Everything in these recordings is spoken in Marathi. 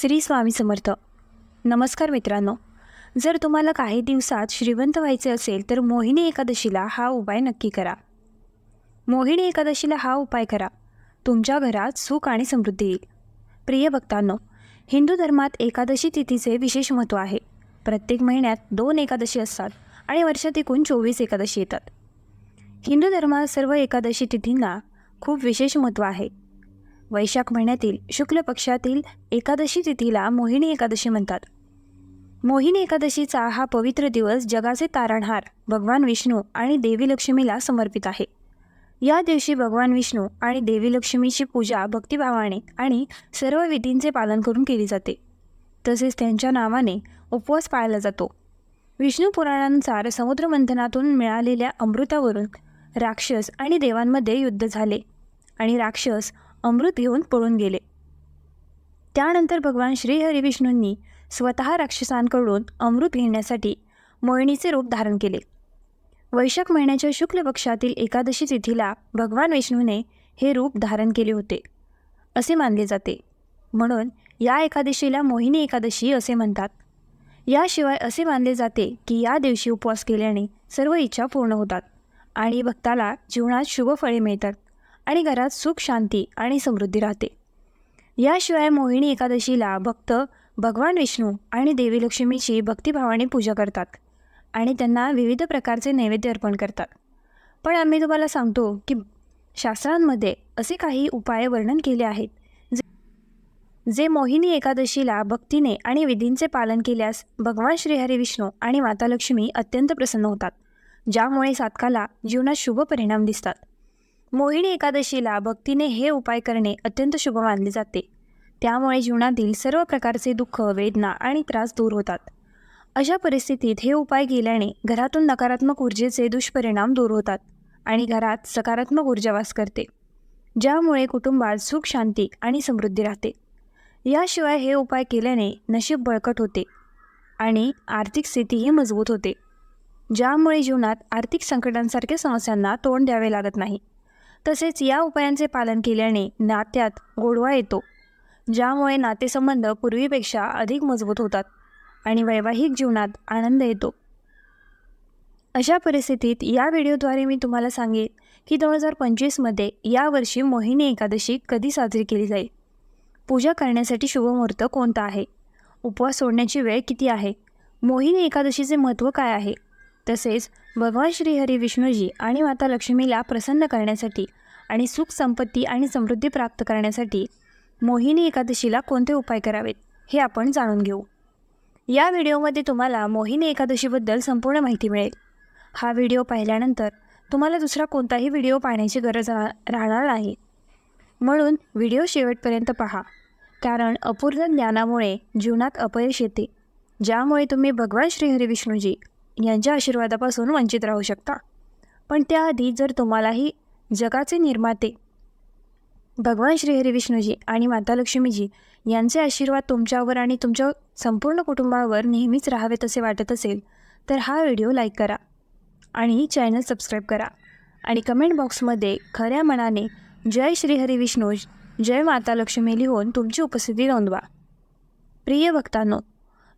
श्री स्वामी समर्थ. नमस्कार मित्रांनो. जर तुम्हाला काही दिवसात श्रीमंत व्हायचे असेल तर मोहिनी एकादशीला हा उपाय नक्की करा. मोहिनी एकादशीला हा उपाय करा. तुमच्या घरात सुख आणि समृद्धी येईल. प्रिय भक्तांनो हिंदू धर्मात एकादशी तिथीचे विशेष महत्त्व आहे. प्रत्येक महिन्यात दोन एकादशी असतात आणि वर्षात एकूण चोवीस एकादशी येतात. हिंदू धर्मात सर्व एकादशी तिथींना खूप विशेष महत्त्व आहे. वैशाख महिन्यातील शुक्ल पक्षातील एकादशी तिथीला मोहिनी एकादशी म्हणतात. मोहिनी एकादशीचा हा पवित्र दिवस जगाचे तारणहार भगवान विष्णू आणि देवी लक्ष्मीला समर्पित आहे. या दिवशी भगवान विष्णू आणि देवी लक्ष्मीची पूजा भक्तिभावाने आणि सर्व विधींचे पालन करून केली जाते. तसेच त्यांच्या नावाने उपवास पाळला जातो. विष्णू पुराणानुसार समुद्रमंथनातून मिळालेल्या अमृतावरून राक्षस आणि देवांमध्ये युद्ध झाले आणि राक्षस अमृत घेऊन पळून गेले. त्यानंतर भगवान श्रीहरिविष्णूंनी स्वतः राक्षसांकडून अमृत घेण्यासाठी मोहिनीचे रूप धारण केले. वैशाख महिन्याच्या शुक्ल पक्षातील एकादशी तिथीला भगवान विष्णूने हे रूप धारण केले होते असे मानले जाते. म्हणून या एकादशीला मोहिनी एकादशी असे म्हणतात. याशिवाय असे मानले जाते की या दिवशी उपवास केल्याने सर्व इच्छा पूर्ण होतात आणि भक्ताला जीवनात शुभ फळे मिळतात. आणि घरात सुख शांती आणि समृद्धी राहते. याशिवाय मोहिनी एकादशीला भक्त भगवान विष्णू आणि देवी लक्ष्मीची भक्तिभावाने पूजा करतात आणि त्यांना विविध प्रकारचे नैवेद्य अर्पण करतात. पण आम्ही तुम्हाला सांगतो की शास्त्रांमध्ये असे काही उपाय वर्णन केले आहेत. जे जे मोहिनी एकादशीला भक्तीने आणि विधींचे पालन केल्यास भगवान श्रीहरी विष्णू आणि माता लक्ष्मी अत्यंत प्रसन्न होतात ज्यामुळे साधकाला जीवनात शुभ परिणाम दिसतात. मोहिनी एकादशीला भक्तीने हे उपाय करणे अत्यंत शुभ मानले जाते. त्यामुळे जीवनातील सर्व प्रकारचे दुःख वेदना आणि त्रास दूर होतात. अशा परिस्थितीत हे उपाय केल्याने घरातून नकारात्मक ऊर्जेचे दुष्परिणाम दूर होतात आणि घरात सकारात्मक ऊर्जा वास करते ज्यामुळे कुटुंबात सुख शांती आणि समृद्धी राहते. याशिवाय हे उपाय केल्याने नशीब बळकट होते आणि आर्थिक स्थितीही मजबूत होते ज्यामुळे जीवनात आर्थिक संकटांसारख्या समस्यांना तोंड द्यावे लागत नाही. तसेच या उपायांचे पालन केल्याने नात्यात गोडवा येतो ज्यामुळे नातेसंबंध पूर्वीपेक्षा अधिक मजबूत होतात आणि वैवाहिक जीवनात आनंद येतो. अशा परिस्थितीत या व्हिडिओद्वारे मी तुम्हाला सांगेन की दोन हजार पंचवीसमध्ये यावर्षी मोहिनी एकादशी कधी साजरी केली जाईल? पूजा करण्यासाठी शुभमुहूर्त कोणता आहे? उपवास सोडण्याची वेळ किती आहे? मोहिनी एकादशीचे महत्त्व काय आहे? तसेच भगवान श्रीहरी विष्णूजी आणि माता लक्ष्मीला प्रसन्न करण्यासाठी आणि सुख संपत्ती आणि समृद्धी प्राप्त करण्यासाठी मोहिनी एकादशीला कोणते उपाय करावेत हे आपण जाणून घेऊ. या व्हिडिओमध्ये तुम्हाला मोहिनी एकादशीबद्दल संपूर्ण माहिती मिळेल. हा व्हिडिओ पाहिल्यानंतर तुम्हाला दुसरा कोणताही व्हिडिओ पाहण्याची गरज रा राहणार नाही. म्हणून व्हिडिओ शेवटपर्यंत पहा. कारण अपूर्ण ज्ञानामुळे जीवनात अपयश येते. ज्यामुळे तुम्ही भगवान श्रीहरी विष्णूजी यांच्या आशीर्वादापासून वंचित राहू शकता. पण त्याआधी जर तुम्हालाही जगाचे निर्माते भगवान श्रीहरी विष्णूजी आणि माता लक्ष्मीजी यांचे आशीर्वाद तुमच्यावर आणि तुमच्या संपूर्ण कुटुंबावर नेहमीच राहावेत असे वाटत असेल तर हा व्हिडिओ लाईक करा आणि चॅनल सबस्क्राईब करा आणि कमेंट बॉक्समध्ये खऱ्या मनाने जय श्रीहरी विष्णू जय माता लक्ष्मी लिहून तुमची उपस्थिती नोंदवा. प्रिय भक्तांनो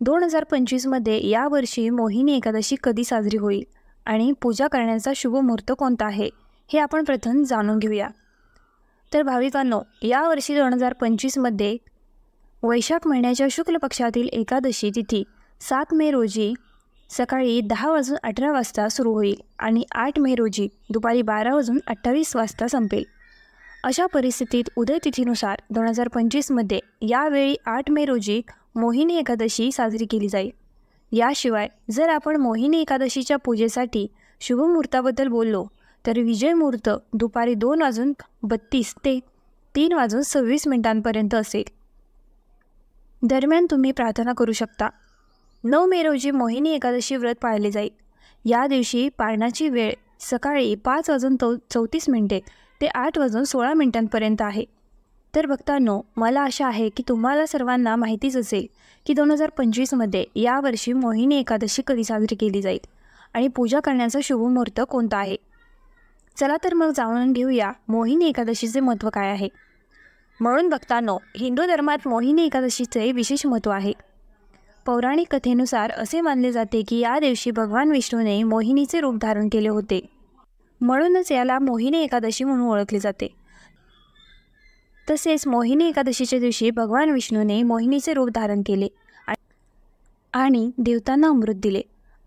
दोन हजार पंचवीसमध्ये यावर्षी मोहिनी एकादशी कधी साजरी होईल आणि पूजा करण्याचा शुभ मुहूर्त कोणता आहे हे आपण प्रथम जाणून घेऊया. तर भाविकांनो यावर्षी दोन हजार पंचवीसमध्ये वैशाख महिन्याच्या शुक्ल पक्षातील एकादशी तिथी सात मे रोजी सकाळी दहा वाजून अठरा वाजता सुरू होईल आणि आठ मे रोजी दुपारी बारा वाजून अठ्ठावीस वाजता संपेल. अशा परिस्थितीत उदय तिथीनुसार दोन हजार पंचवीसमध्ये यावेळी आठ मे रोजी मोहिनी एकादशी साजरी केली जाईल. याशिवाय जर आपण मोहिनी एकादशीच्या पूजेसाठी शुभमुहूर्ताबद्दल बोललो तर विजय मुहूर्त दुपारी दोन वाजून बत्तीस ते तीन वाजून सव्वीस मिनिटांपर्यंत असेल. दरम्यान तुम्ही प्रार्थना करू शकता. नऊ मे रोजी मोहिनी एकादशी व्रत पाळले जाईल. या दिवशी पाळण्याची वेळ सकाळी पाच वाजून चौ चौतीस मिनिटे ते आठ वाजून सोळा मिनिटांपर्यंत आहे. तर भक्तांनो मला आशा आहे की तुम्हाला सर्वांना माहितीच असेल की दोन हजार पंचवीसमध्ये यावर्षी मोहिनी एकादशी कधी साजरी केली जाईल आणि पूजा करण्याचा शुभमुहूर्त कोणता आहे? चला तर मग जाणून घेऊया मोहिनी एकादशीचे महत्त्व काय आहे. म्हणून भक्तांनो हिंदू धर्मात मोहिनी एकादशीचे विशेष महत्त्व आहे. पौराणिक कथेनुसार असे मानले जाते की या दिवशी भगवान विष्णूने मोहिनीचे रूप धारण केले होते. म्हणूनच याला मोहिनी एकादशी म्हणून ओळखले जाते. तसेच मोहिनी एकादशीच्या दिवशी भगवान विष्णूने मोहिनीचे रूप धारण केले आणि देवतांना अमृत दिले.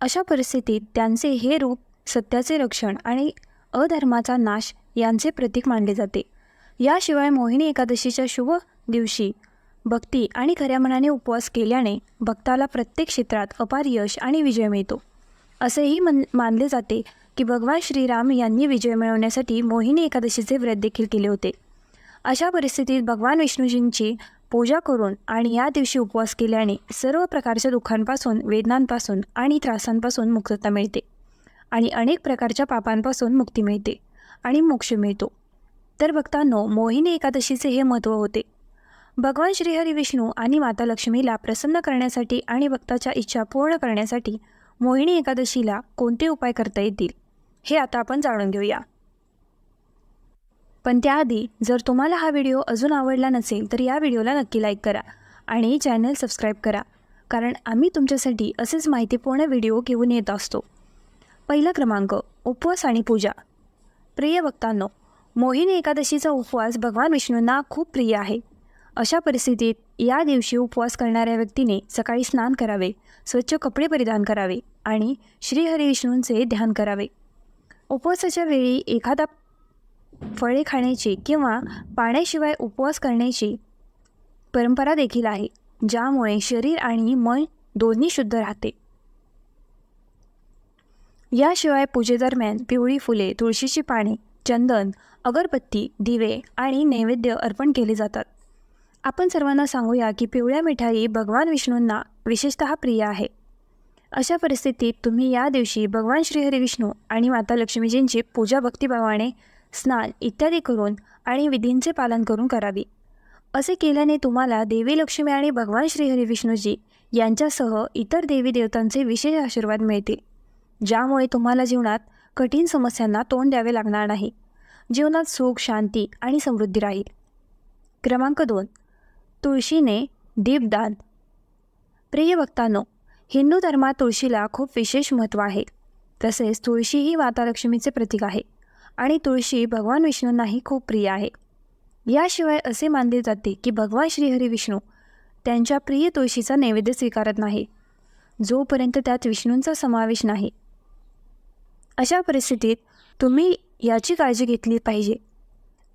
अशा परिस्थितीत त्यांचे हे रूप सत्याचे रक्षण आणि अधर्माचा नाश यांचे प्रतीक मानले जाते. याशिवाय मोहिनी एकादशीच्या शुभ दिवशी भक्ती आणि खऱ्या मनाने उपवास केल्याने भक्ताला प्रत्येक क्षेत्रात अपार यश आणि विजय मिळतो. असेही मन मानले जाते. की भगवान श्रीराम यांनी विजय मिळवण्यासाठी मोहिनी एकादशीचे व्रत देखील केले होते. अशा परिस्थितीत भगवान विष्णूजींची पूजा करून आणि या दिवशी उपवास केल्याने सर्व प्रकारच्या दुःखांपासून वेदनांपासून आणि त्रासांपासून मुक्तता मिळते आणि अनेक प्रकारच्या पापांपासून मुक्ती मिळते आणि मोक्ष मिळतो. तर भक्तांनो मोहिनी एकादशीचे हे महत्त्व होते. भगवान श्रीहरी विष्णू आणि माता लक्ष्मीला प्रसन्न करण्यासाठी आणि भक्ताच्या इच्छा पूर्ण करण्यासाठी मोहिनी एकादशीला कोणते उपाय करता येतील? हे आता आपण जाणून घेऊया. पण त्याआधी जर तुम्हाला हा व्हिडिओ अजून आवडला नसेल तर या व्हिडिओला नक्की लाईक करा आणि चॅनल सबस्क्राईब करा कारण आम्ही तुमच्यासाठी असेच माहितीपूर्ण व्हिडिओ घेऊन येत असतो. पहिला क्रमांक उपवास आणि पूजा. प्रिय भक्तांनो मोहिनी एकादशीचा उपवास भगवान विष्णूंना खूप प्रिय आहे. अशा परिस्थितीत या दिवशी उपवास करणाऱ्या व्यक्तीने सकाळी स्नान करावे स्वच्छ कपडे परिधान करावे आणि श्रीहरी विष्णूंचे ध्यान करावे. उपवासाच्या वेळी एखादा फळे खाण्याची किंवा पाण्याशिवाय उपवास करण्याची परंपरा देखील आहे ज्यामुळे शरीर आणि मन दोन्ही शुद्ध राहते. याशिवाय पूजेदरम्यान पिवळी फुले तुळशीची पाने चंदन अगरबत्ती दिवे आणि नैवेद्य अर्पण केले जातात. आपण सर्वांना सांगूया की पिवळ्या मिठाई भगवान विष्णूंना विशेषतः प्रिय आहे. अशा परिस्थितीत तुम्ही या दिवशी भगवान श्रीहरी विष्णू आणि माता लक्ष्मीजींची पूजा भक्तिभावाने स्नान इत्यादी करून आणि विधींचे पालन करून करावी. असे केल्याने तुम्हाला देवी लक्ष्मी आणि भगवान श्रीहरी विष्णूजी यांच्यासह इतर देवी देवतांचे विशेष आशीर्वाद मिळतील ज्यामुळे तुम्हाला जीवनात कठीण समस्यांना तोंड द्यावे लागणार नाही. जीवनात सुख शांती आणि समृद्धी राहील. क्रमांक दोन. तुळशीने दीपदान. प्रिय भक्तांनो हिंदू धर्मात तुळशीला खूप विशेष महत्त्व आहे. तसेच तुळशी ही माता लक्ष्मीचे प्रतीक आहे आणि तुळशी भगवान विष्णूंनाही खूप प्रिय आहे. याशिवाय असे मानले जाते की भगवान श्रीहरी विष्णू त्यांच्या प्रिय तुळशीचा नैवेद्य स्वीकारत नाही जोपर्यंत त्यात विष्णूंचा समावेश नाही. अशा परिस्थितीत तुम्ही याची काळजी घेतली पाहिजे.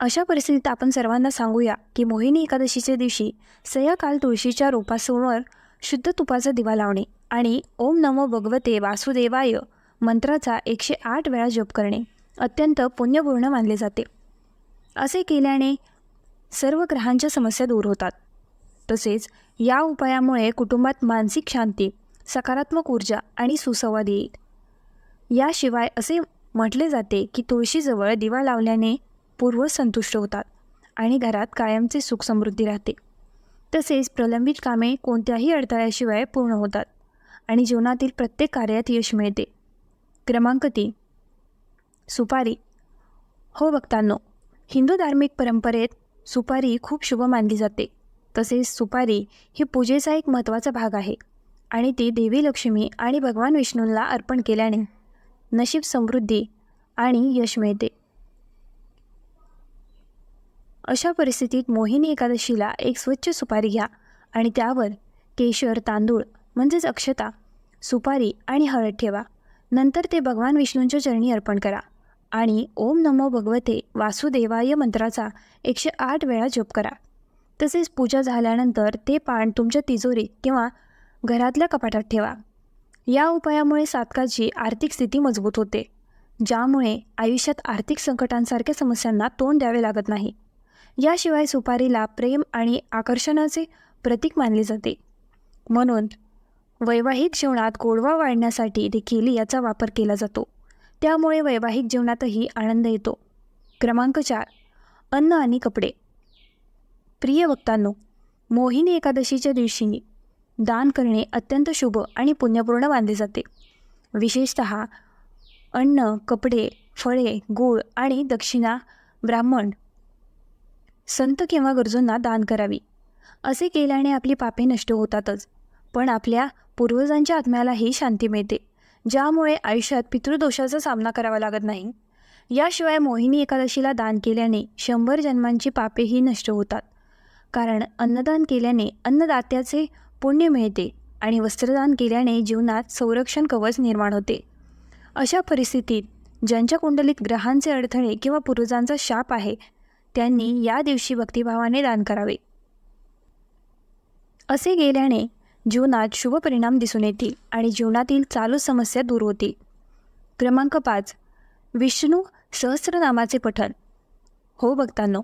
अशा परिस्थितीत आपण सर्वांना सांगूया की मोहिनी एकादशीच्या दिवशी सयाकाल तुळशीच्या रोपासमोर शुद्ध तुपाचा दिवा लावणे आणि ओम नमो भगवते वासुदेवाय मंत्राचा एकशे आठ वेळा जप करणे अत्यंत पुण्यपूर्ण मानले जाते. असे केल्याने सर्व ग्रहांच्या समस्या दूर होतात. तसेच या उपायामुळे कुटुंबात मानसिक शांती सकारात्मक ऊर्जा आणि सुसंवाद येईल. याशिवाय असे म्हटले जाते की तुळशीजवळ दिवा लावल्याने पूर्व संतुष्ट होतात आणि घरात कायमचे सुख समृद्धी राहते. तसेच प्रलंबित कामे कोणत्याही अडथळ्याशिवाय पूर्ण होतात आणि जीवनातील प्रत्येक कार्यात यश मिळते. क्रमांक तीन. सुपारी. हो भक्तांनो हिंदू धार्मिक परंपरेत सुपारी खूप शुभ मानली जाते. तसेच सुपारी ही पूजेचा एक महत्त्वाचा भाग आहे आणि ती देवी लक्ष्मी आणि भगवान विष्णूंना अर्पण केल्याने नशीब समृद्धी आणि यश मिळते. अशा परिस्थितीत मोहिनी एकादशीला एक स्वच्छ सुपारी घ्या आणि त्यावर केशर तांदूळ म्हणजेच अक्षता सुपारी आणि हळद ठेवा. नंतर ते भगवान विष्णूंच्या चरणी अर्पण करा. आणि ओम नमो भगवते वासुदेवाय मंत्राचा एकशे आठ वेळा जप करा. तसेच पूजा झाल्यानंतर ते पान तुमच्या तिजोरीत किंवा घरातल्या कपाटात ठेवा. या उपायामुळे सातकाची आर्थिक स्थिती मजबूत होते ज्यामुळे आयुष्यात आर्थिक संकटांसारख्या समस्यांना तोंड द्यावे लागत नाही. याशिवाय सुपारीला प्रेम आणि आकर्षणाचे प्रतीक मानले जाते. म्हणून वैवाहिक जीवनात गोडवा वाढण्यासाठी देखील याचा वापर केला जातो. त्यामुळे वैवाहिक जीवनातही आनंद येतो. क्रमांक चार. अन्न आणि कपडे. प्रिय वक्तांनो मोहिनी एकादशीच्या दिवशी दान करणे अत्यंत शुभ आणि पुण्यपूर्ण मानले जाते. विशेषत अन्न कपडे फळे गूळ आणि दक्षिणा ब्राह्मण संत किंवा गरजूंना दान करावी. असे केल्याने आपली पापे नष्ट होतातच. पण आपल्या पूर्वजांच्या आत्म्यालाही शांती मिळते ज्यामुळे आयुष्यात पितृदोषाचा सामना करावा लागत नाही. याशिवाय मोहिनी एकादशीला दान केल्याने शंभर जन्मांची पापेही नष्ट होतात. कारण अन्नदान केल्याने अन्नदात्याचे पुण्य मिळते आणि वस्त्रदान केल्याने जीवनात संरक्षण कवच निर्माण होते. अशा परिस्थितीत ज्यांच्या कुंडलीत ग्रहांचे अडथळे किंवा पूर्वजांचा शाप आहे त्यांनी या दिवशी भक्तिभावाने दान करावे. असे गेल्याने जीवनात शुभ परिणाम दिसून येतील आणि जीवनातील चालू समस्या दूर होतील. क्रमांक पाच. विष्णू सहस्रनामाचे पठण. हो भक्तांनो.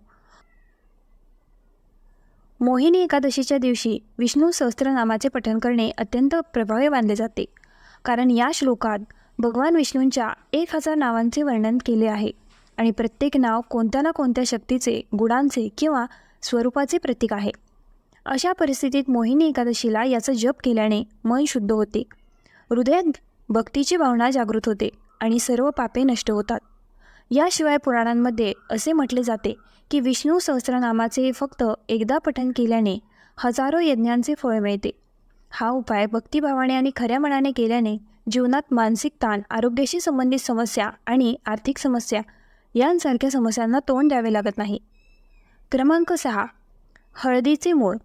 मोहिनी एकादशीच्या दिवशी विष्णू सहस्त्रनामाचे पठण करणे अत्यंत प्रभावी मानले जाते. कारण या श्लोकात भगवान विष्णूंच्या एक हजार नावांचे वर्णन केले आहे. आणि प्रत्येक नाव कोणत्या ना कोणत्या शक्तीचे गुणांचे किंवा स्वरूपाचे प्रतीक आहे. अशा परिस्थितीत मोहिनी एकादशीला याचा जप केल्याने मन शुद्ध होते. हृदयात भक्तीची भावना जागृत होते आणि सर्व पापे नष्ट होतात. याशिवाय पुराणांमध्ये असे म्हटले जाते की विष्णू सहस्रनामाचे फक्त एकदा पठण केल्याने हजारो यज्ञांचे फळ मिळते. हा उपाय भक्तिभावाने आणि खऱ्या मनाने केल्याने जीवनात मानसिक ताण आरोग्याशी संबंधित समस्या आणि आर्थिक समस्या यांसारख्या समस्यांना तोंड द्यावे लागत नाही. क्रमांक सहा. हळदीचे मूळ.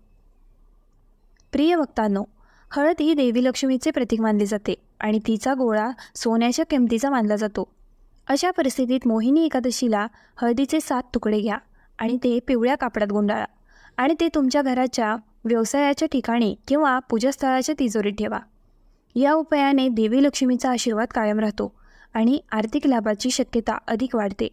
प्रिय वक्तांनो हळद ही देवी लक्ष्मीचे प्रतीक मानले जाते आणि तिचा गोळा सोन्याच्या किमतीचा मानला जातो. अशा परिस्थितीत मोहिनी एकादशीला हळदीचे सात तुकडे घ्या आणि ते पिवळ्या कापडात गुंडाळा आणि ते तुमच्या घराच्या व्यवसायाच्या ठिकाणी किंवा पूजास्थळाच्या तिजोरीत ठेवा. या उपायाने देवी लक्ष्मीचा आशीर्वाद कायम राहतो. आणि आर्थिक लाभाची शक्यता अधिक वाढते.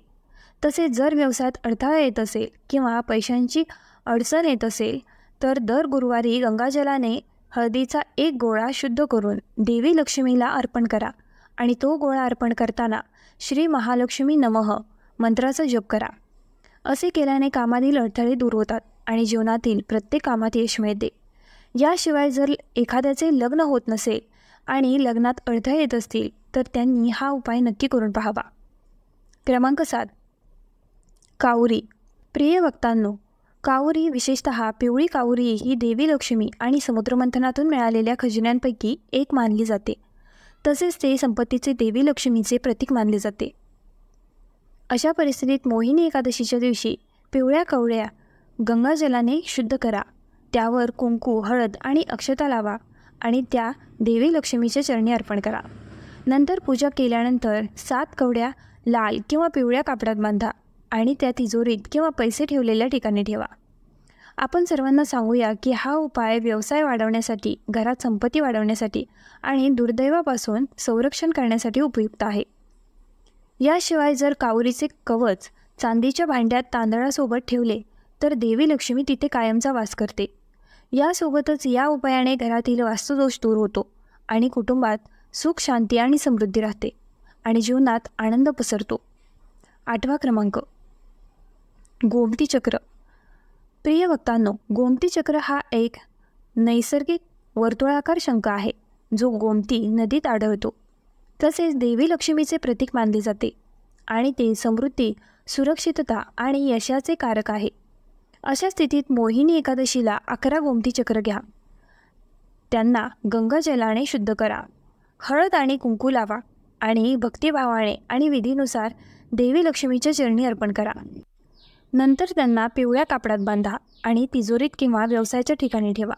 तसेच जर व्यवसायात अडथळा येत असेल किंवा पैशांची अडचण येत असेल तर दर गुरुवारी गंगाजलाने हळदीचा एक गोळा शुद्ध करून देवी लक्ष्मीला अर्पण करा आणि तो गोळा अर्पण करताना श्री महालक्ष्मी नमः मंत्राचा जप करा. असे केल्याने कामातील अडथळे दूर होतात आणि जीवनातील प्रत्येक कामात यश मिळते. याशिवाय जर एखाद्याचे लग्न होत नसेल आणि लग्नात अडथळे येत असतील तर त्यांनी हा उपाय नक्की करून पाहावा. क्रमांक सात. काउरी. प्रिय वक्तांनो काउरी विशेषतः पिवळी काउरी ही देवी लक्ष्मी आणि समुद्रमंथनातून मिळालेल्या खजिन्यांपैकी एक मानली जाते. तसेच ते संपत्तीचे देवी लक्ष्मीचे प्रतीक मानले जाते. अशा परिस्थितीत मोहिनी एकादशीच्या दिवशी पिवळ्या कवळ्या गंगाजलाने शुद्ध करा. त्यावर कुंकू हळद आणि अक्षता लावा. आणि त्या देवी लक्ष्मीच्या चरणी अर्पण करा. नंतर पूजा केल्यानंतर सात कवड्या लाल किंवा पिवळ्या कापडात बांधा आणि त्या तिजोरीत किंवा पैसे ठेवलेल्या ठिकाणी ठेवा. आपण सर्वांना सांगूया की हा उपाय व्यवसाय वाढवण्यासाठी घरात संपत्ती वाढवण्यासाठी आणि दुर्दैवापासून संरक्षण करण्यासाठी उपयुक्त आहे. याशिवाय जर कावरीचे कवच चांदीच्या भांड्यात तांदळासोबत ठेवले तर देवी लक्ष्मी तिथे कायमचा वास करते. यासोबतच या उपायाने घरातील वास्तुदोष दूर होतो आणि कुटुंबात सुख शांती आणि समृद्धी राहते आणि जीवनात आनंद पसरतो. आठवा क्रमांक. गोमती चक्र. प्रिय भक्तांनो गोमती चक्र हा एक नैसर्गिक वर्तुळाकार शंख आहे जो गोमती नदीत आढळतो. तसेच देवी लक्ष्मीचे प्रतीक मानले जाते आणि ते समृद्धी सुरक्षितता आणि यशाचे कारक आहे. अशा स्थितीत मोहिनी एकादशीला अकरा गोमती चक्र घ्या. त्यांना गंगाजलाने शुद्ध करा. हळद आणि कुंकू लावा आणि भक्तिभावाने आणि विधीनुसार देवी लक्ष्मीच्या चरणी अर्पण करा. नंतर त्यांना पिवळ्या कापडात बांधा आणि तिजोरीत किंवा व्यवसायाच्या ठिकाणी ठेवा.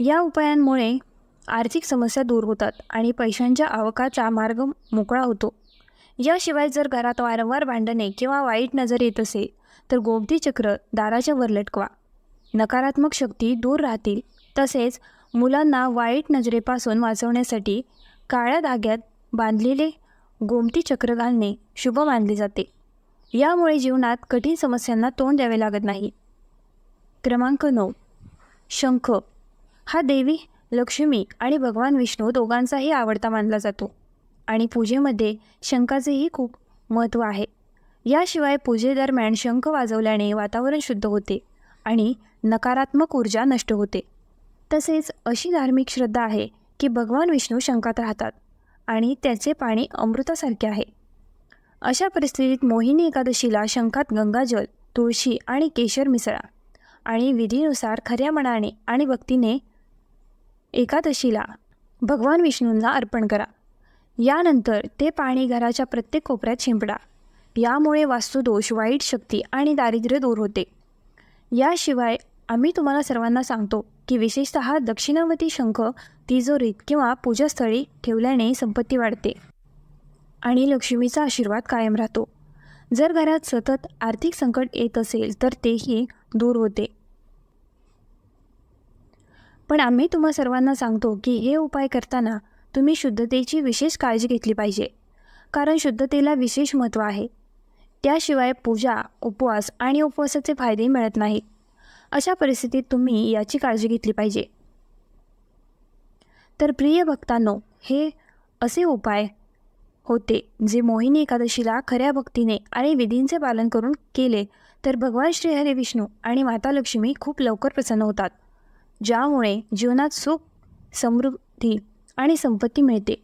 या उपायांमुळे आर्थिक समस्या दूर होतात आणि पैशांच्या आवकाचा मार्ग मोकळा होतो. याशिवाय जर घरात वारंवार भांडणे किंवा वाईट नजर येत असेल तर गोमती चक्र दाराच्या वर लटकवा. नकारात्मक शक्ती दूर राहतील. तसेच मुलांना वाईट नजरेपासून वाचवण्यासाठी काळ्या धाग्यात बांधलेले गोमती चक्र घालणे शुभ मानले जाते. यामुळे जीवनात कठीण समस्यांना तोंड द्यावे लागत नाही. क्रमांक नऊ. शंख. हा देवी लक्ष्मी आणि भगवान विष्णू दोघांचाही आवडता मानला जातो आणि पूजेमध्ये शंखाचेही खूप महत्त्व आहे. याशिवाय पूजेदरम्यान शंख वाजवल्याने वातावरण शुद्ध होते आणि नकारात्मक ऊर्जा नष्ट होते. तसेच अशी धार्मिक श्रद्धा आहे की भगवान विष्णू शंकात राहतात आणि त्याचे पाणी अमृतासारखे आहे. अशा परिस्थितीत मोहिनी एकादशीला शंखात गंगाजल तुळशी आणि केशर मिसळा आणि विधीनुसार खऱ्या मनाने आणि भक्तीने एकादशीला भगवान विष्णूंना अर्पण करा. यानंतर ते पाणी घराच्या प्रत्येक कोपऱ्यात शिंपडा. यामुळे वास्तुदोष वाईट शक्ती आणि दारिद्र्य दूर होते. याशिवाय आम्ही तुम्हाला सर्वांना सांगतो की विशेषत दक्षिणावती शंख तिजोरीत किंवा पूजास्थळी ठेवल्याने संपत्ती वाढते आणि लक्ष्मीचा आशीर्वाद कायम राहतो. जर घरात सतत आर्थिक संकट येत असेल तर तेही दूर होते. पण आम्ही तुम्हा सर्वांना सांगतो की हे उपाय करताना तुम्ही शुद्धतेची विशेष काळजी घेतली पाहिजे. कारण शुद्धतेला विशेष महत्त्व आहे. त्याशिवाय पूजा उपवास आणि उपवासाचे फायदे मिळत नाहीत अशा परिस्थितीत तुम्ही याची काळजी घेतली पाहिजे. तर प्रिय भक्तांनो हे असे उपाय होते जे मोहिनी एकादशीला खऱ्या भक्तीने आणि विधींचे पालन करून केले तर भगवान श्री हरी विष्णू आणि माता लक्ष्मी खूप लवकर प्रसन्न होतात. ज्यामुळे जीवनात सुख समृद्धी आणि संपत्ती मिळते.